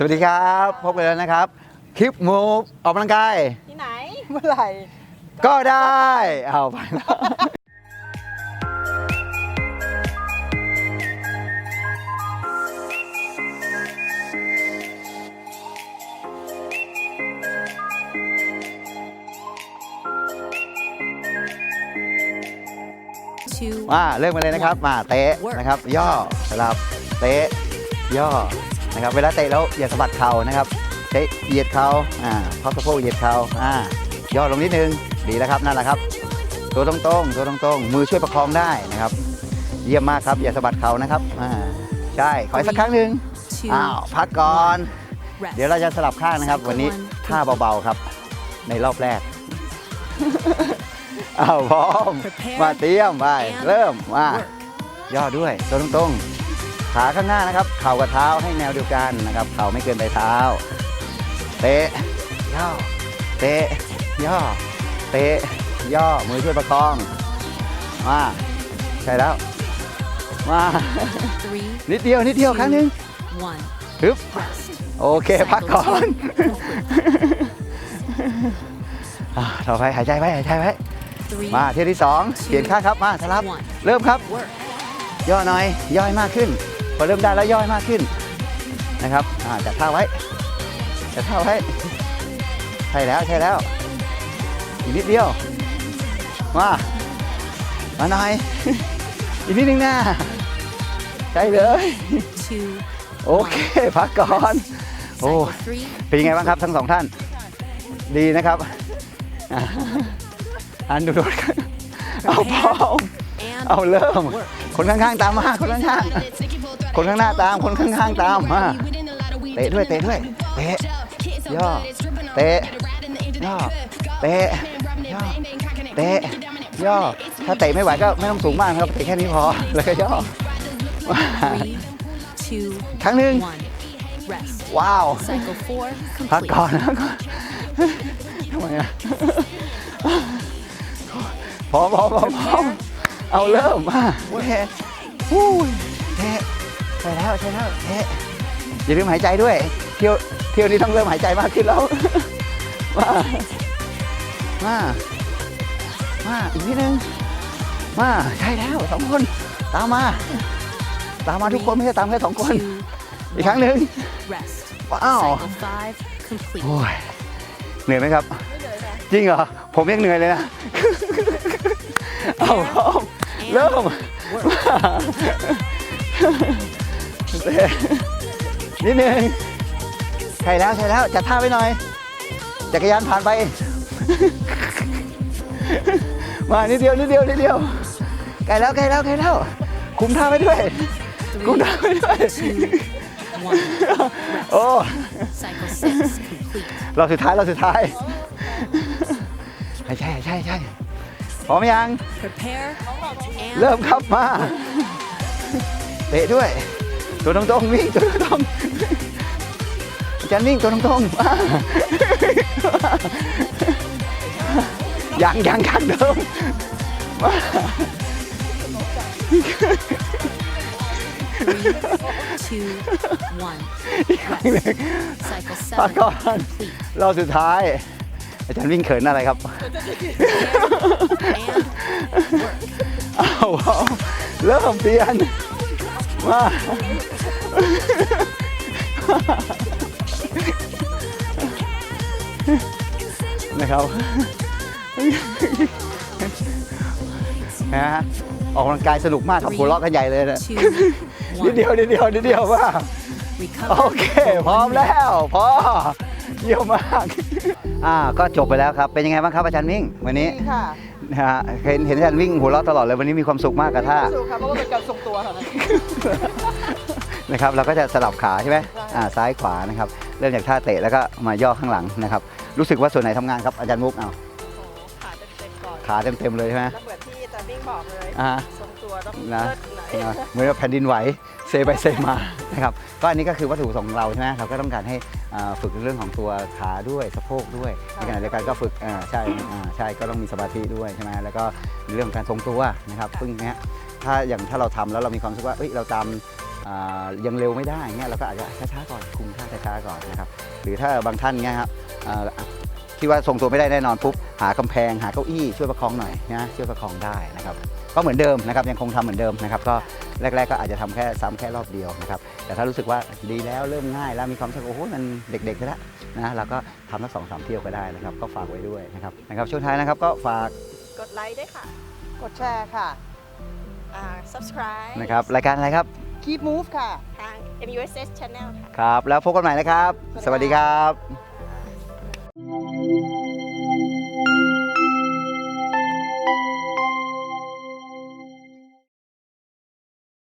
สวัสดีครับ พบกันแล้วนะครับ คลิปมูฟออกกำลังกาย ที่ไหน เมื่อไหร่ ก็ได้ เอาไปแล้ว two, มาเริ่มกันเลยนะครับ มาเตะนะครับ ย่อสลับเตะย่อ นะครับ เวลาเตะแล้วอย่าสะบัดเข่านะครับเตะเหยียดเข่าอ่าพับสะโพกเหยียดเข่าอ่าย่อลงนิดนึงดีแล้วครับนั่นแหละครับตัวตรงๆตัวตรงๆมือช่วยประคองได้นะครับ เยี่ยมมากครับอย่าสะบัดเข่านะครับอ่าใช่ขออีกสักครั้งหนึ่ง two, อ้าวพักก่อน rest. เดี๋ยวเราจะสลับข้างนะครับ วันนี้ท่าเบาๆครับ ในรอบแรกอ้าวพร้อมมาเตรียมไปเริ่มมาย่อด้วยตัวตรงๆ ขาข้างหน้านะครับ เข่ากับเท้าให้แนวเดียวกันนะครับ เข่าไม่เกินไปเท้า เตะย่อ เตะย่อ เตะย่อ มือช่วยประคอง มา ใช่แล้ว มา Three, นิดเดียวนิดเดียวครั้งหนึ่ง one. ฮึบ Rest. โอเคพักก่อนอ่าต่อไปหายใจไว้หายใจไว้ Three, มาเที่ยวที่สองเปลี่ยนข้างครับมาสลับ one. เริ่มครับ Work. ย่อหน่อยย่อยมากขึ้น พอเริ่มได้แล้วย่อยมากขึ้นนะครับจัดท่าไว้จัดท่าไว้ใช่แล้วใช่แล้วอีกนิดเดียวมามาหน่อยอีกนิดนึงนะใช่เลยโอเคพักก่อนโอ้เป็นยังไงบ้างครับทั้งสองท่าน ดีนะครับอันดูดูเอาพร้อมเอาเริ่ม คนข้างๆตามมาคนข้างๆ คนข้างหน้าตาม คนข้างๆตามมาเตะด้วย เตะด้วย เตะ ย่อ เตะ ย่อ เตะ ย่อ เตะ ย่อ ถ้าเตะไม่ไหวก็ไม่ต้องสูงมากนะครับ เตะแค่นี้พอ แล้วก็ย่อ Three, two, ครั้งหนึ่ง one. Rest. ว้าว Cycle four, พัก complete. ก่อนพักก่อนทำไมอะพร้อมพร้อมพร้อมพร้อมเอาเริ่มมาเทะฮู้ยเทะ ใช่แล้วใช่แล้วเทะอย่าลืมหายใจด้วย เที่ยวเที่ยวนี้ต้องเริ่มหายใจมากขึ้นแล้วมามามาอีกนิดนึงมาใช่แล้วสองคนตามมา ตามมาทุกคนไม่ใช่ตามแค่สองคน Two, อีกครั้งหนึ่ง rest. ว้าว Cycle five, complete. โอ้ยเหนื่อยไหมครับจริงเหรอ ผมยังเหนื่อยเลยนะเอาพร้อม And เริ่ม work. เตะ นิดนึงใช่แล้วใช่แล้วจัดท่าไว้หน่อย จักรยานผ่านไป มานิดเดียวนิดเดียวนิดเดียวใกล้แล้วใกล้แล้วใกล้แล้ว คุมท่าไว้ด้วย คุม Three, ท่าไว้ด้วย two, one. โอ้ Cycle six, complete. เราสุดท้ายเราสุดท้ายใช่ใช่ใช่ใช่พร้อมยัง Prepare and เริ่มครับมาเตะด้วย ตัวตรงๆวิ่งตัวตรงๆอาจารย์วิ่งตัวตรงๆมายังยังข้างเดิมมา two, one. อีกครั้งหนึ่ง Cycle พัก seven, ก่อน complete. เราสุดท้าย อาจารย์วิ่งเขินอะไรครับ And เอาเอาเริ่มเปลี่ยน มานะครับนะฮะออกกำลังกายสนุกมากครับหัวเราะกันใหญ่เลยนะ two, นิด one. เดียวนิดเดียวนิดเดียวว่า Recover. โอเค พร้อมแล้วพอ เยี่ยมมาก อ่าก็จบไปแล้วครับ เป็นยังไงบ้างครับอาจารย์มิ่ง วันนี้ดีค่ะนะฮะเห็นเห็นอาจารย์วิ่งหัวเราะตลอดเลยวันนี้มีความสุขมากกับท่าสู้ครับเพราะว่าเป็นการทรงตัวค่ะนะ นะครับเราก็จะสลับขาใช่ไหมอ่าซ้ายขวานะครับเริ่มจากท่าเตะแล้วก็มาย่อข้างหลังนะครับรู้สึกว่าส่วนไหนทำงานครับอาจารย์มุกเอาขาเต็มๆก่อนขาเต็มๆเลยใช่ไหมแล้วเหมือนที่อาจารย์วิ่งบอกเลยอ่า ทรงตัวต้องนะ เลิศไหนอ่าเหมือนกับแผ่นดินไหวเซไปเซมานะครับก็อันนี้ก็คือวัตถุประสงค์ของเราใช่ไหมเราก็ต้องการให้อ่า ฝึกเรื่องของตัวขาด้วยสะโพกด้วยในขณะเดียวกันก็ฝึกอ่าใช่อ่าใช่ก็ต้องมีสมาธิด้วยใช่ไหมแล้วก็เรื่องของการทรงตัวนะครับซึ่งเนี้ยถ้าอย่างถ้าเราทำแล้วเรามีความรู้สึกว่าเอ้ยเราตามอ่ายังเร็วไม่ได้เงี้ยเราก็อาจจะช้าๆก่อนคุมท่าช้าๆก่อนนะครับหรือถ้าบางท่านเงี้ยครับอ่าคิดว่าทรงตัวไม่ได้แน่นอนปุ๊บหากำแพงหาเก้าอี้ช่วยประคองหน่อยนะช่วยประคองได้นะครับ ก็เหมือนเดิมนะครับยังคงทำเหมือนเดิมนะครับก็แรก ๆ ก็อาจจะทำแค่ซ้ำแค่รอบเดียวนะครับแต่ถ้ารู้สึกว่าดีแล้วเริ่มง่ายแล้วมีความรู้สึกโอ้โหมันเด็กๆไปแล้วนะเราก็ทำทั้งสองสามเที่ยวก็ได้นะครับ ก็ฝากไว้ด้วยนะครับนะครับช่วงท้ายนะครับก็ฝากกดไลค์ด้วยค่ะ กดแชร์ค่ะอ่า subscribe นะครับรายการอะไรครับ Keep Move ค่ะ ทาง MUSS Channel ค่ะ ครับ แล้วพบกันใหม่นะครับ สวัสดีสวัสดีครับ